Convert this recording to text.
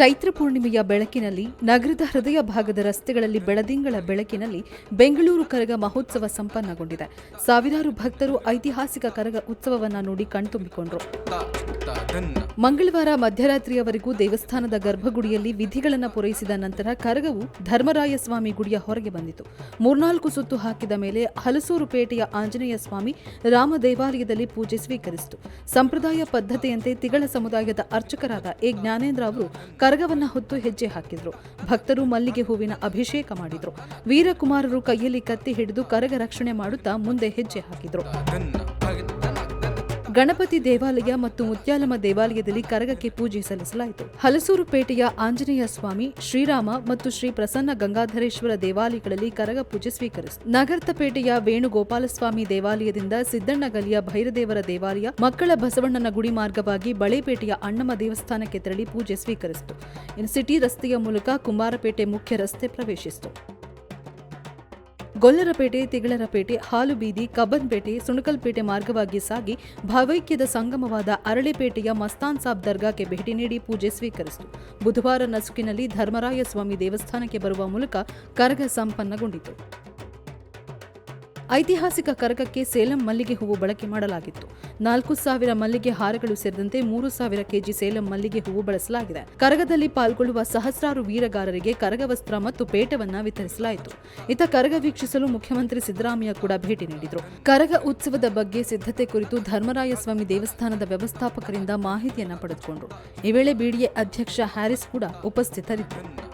ಚೈತ್ರ ಪೂರ್ಣಿಮೆಯ ಬೆಳಕಿನಲ್ಲಿ, ನಗರದ ಹೃದಯ ಭಾಗದ ರಸ್ತೆಗಳಲ್ಲಿ ಬೆಳದಿಂಗಳ ಬೆಳಕಿನಲ್ಲಿ ಬೆಂಗಳೂರು ಕರಗ ಮಹೋತ್ಸವ ಸಂಪನ್ನಗೊಂಡಿದೆ. ಸಾವಿರಾರು ಭಕ್ತರು ಐತಿಹಾಸಿಕ ಕರಗ ಉತ್ಸವವನ್ನ ನೋಡಿ ಕಣ್ತುಂಬಿಕೊಂಡರು. ಮಂಗಳವಾರ ಮಧ್ಯರಾತ್ರಿಯವರೆಗೂ ದೇವಸ್ಥಾನದ ಗರ್ಭಗುಡಿಯಲ್ಲಿ ವಿಧಿಗಳನ್ನು ಪೂರೈಸಿದ ನಂತರ ಕರಗವು ಧರ್ಮರಾಯಸ್ವಾಮಿ ಗುಡಿಯ ಹೊರಗೆ ಬಂದಿತು. ಮೂರ್ನಾಲ್ಕು ಸುತ್ತು ಹಾಕಿದ ಮೇಲೆ ಹಲಸೂರು ಪೇಟೆಯ ಆಂಜನೇಯ ಸ್ವಾಮಿ ರಾಮ ದೇವಾಲಯದಲ್ಲಿ ಪೂಜೆ ಸ್ವೀಕರಿಸಿತು. ಸಂಪ್ರದಾಯ ಪದ್ಧತಿಯಂತೆ ತಿಗಳ ಸಮುದಾಯದ ಅರ್ಚಕರಾದ ಎ. ಜ್ಞಾನೇಂದ್ರ ಅವರು ಕರಗವನ್ನ ಹೊತ್ತು ಹೆಜ್ಜೆ ಹಾಕಿದ್ರು. ಭಕ್ತರು ಮಲ್ಲಿಗೆ ಹೂವಿನ ಅಭಿಷೇಕ ಮಾಡಿದ್ರು. ವೀರಕುಮಾರರು ಕೈಯಲ್ಲಿ ಕತ್ತಿ ಹಿಡಿದು ಕರಗ ರಕ್ಷಣೆ ಮಾಡುತ್ತಾ ಮುಂದೆ ಹೆಜ್ಜೆ ಹಾಕಿದ್ರು. ಗಣಪತಿ ದೇವಾಲಯ ಮತ್ತು ಮುತ್ಯಾಲಮ್ಮ ದೇವಾಲಯದಲ್ಲಿ ಕರಗಕ್ಕೆ ಪೂಜೆ ಸಲ್ಲಿಸಲಾಯಿತು. ಹಲಸೂರು ಪೇಟೆಯ ಆಂಜನೇಯ ಸ್ವಾಮಿ, ಶ್ರೀರಾಮ ಮತ್ತು ಶ್ರೀ ಪ್ರಸನ್ನ ಗಂಗಾಧರೇಶ್ವರ ದೇವಾಲಯಗಳಲ್ಲಿ ಕರಗ ಪೂಜೆ ಸ್ವೀಕರಿಸಿತು ನಗರ್ತಪೇಟೆಯ ವೇಣುಗೋಪಾಲಸ್ವಾಮಿ ದೇವಾಲಯದಿಂದ ಸಿದ್ದಣ್ಣ ಗಲಿಯ ಭೈರದೇವರ ದೇವಾಲಯ, ಮಕ್ಕಳ ಬಸವಣ್ಣನ ಗುಡಿ ಮಾರ್ಗವಾಗಿ ಬಳೆಪೇಟೆಯ ಅಣ್ಣಮ್ಮ ದೇವಸ್ಥಾನಕ್ಕೆ ತೆರಳಿ ಪೂಜೆ ಸ್ವೀಕರಿಸಿತು. ಇನ್ನು ಸಿಟಿ ರಸ್ತೆಯ ಮೂಲಕ ಕುಂಬಾರಪೇಟೆ ಮುಖ್ಯ ರಸ್ತೆ ಪ್ರವೇಶಿಸಿತು. ಗೊಲ್ಲರಪೇಟೆ ತಿಗಳರಪೇಟೆ ಹಾಲುಬೀದಿ ಕಬ್ಬನ್ಪೇಟೆ ಸುಣಕಲ್ಪೇಟೆ ಮಾರ್ಗವಾಗಿ ಸಾಗಿ ಭಾವೈಕ್ಯದ ಸಂಗಮವಾದ ಅರಳೆಪೇಟೆಯ ಮಸ್ತಾನ್ ಸಾಬ್ ದರ್ಗಾಕ್ಕೆ ಭೇಟಿ ನೀಡಿ ಪೂಜೆ ಸ್ವೀಕರಿಸಿತು. ಬುಧವಾರ ನಸುಕಿನಲ್ಲಿ ಧರ್ಮರಾಯ ಸ್ವಾಮಿ ದೇವಸ್ಥಾನಕ್ಕೆ ಬರುವ ಮೂಲಕ ಕರಗ ಸಂಪನ್ನಗೊಂಡಿತು. ಐತಿಹಾಸಿಕ ಕರಗಕ್ಕೆ ಸೇಲಂ ಮಲ್ಲಿಗೆ ಹೂವು ಬಳಕೆ ಮಾಡಲಾಗಿತ್ತು. ನಾಲ್ಕು ಸಾವಿರ ಮಲ್ಲಿಗೆ ಹಾರಗಳು ಸೇರಿದಂತೆ ಮೂರು ಸಾವಿರ ಕೆಜಿ ಸೇಲಂ ಮಲ್ಲಿಗೆ ಹೂವು ಬಳಸಲಾಗಿದೆ. ಕರಗದಲ್ಲಿ ಪಾಲ್ಗೊಳ್ಳುವ ಸಹಸ್ರಾರು ವೀರಗಾರರಿಗೆ ಕರಗ ವಸ್ತ್ರ ಮತ್ತು ಪೇಟವನ್ನ ವಿತರಿಸಲಾಯಿತು. ಇತ ಕರಗ ವೀಕ್ಷಿಸಲು ಮುಖ್ಯಮಂತ್ರಿ ಸಿದ್ದರಾಮಯ್ಯ ಕೂಡ ಭೇಟಿ ನೀಡಿದರು. ಕರಗ ಉತ್ಸವದ ಬಗ್ಗೆ ಸಿದ್ಧತೆ ಕುರಿತು ಧರ್ಮರಾಯ ಸ್ವಾಮಿ ದೇವಸ್ಥಾನದ ವ್ಯವಸ್ಥಾಪಕರಿಂದ ಮಾಹಿತಿಯನ್ನ ಪಡೆದುಕೊಂಡರು. ಈ ವೇಳೆ ಬಿಡಿಎ ಅಧ್ಯಕ್ಷ ಹ್ಯಾರಿಸ್ ಕೂಡ ಉಪಸ್ಥಿತರಿದ್ದರು.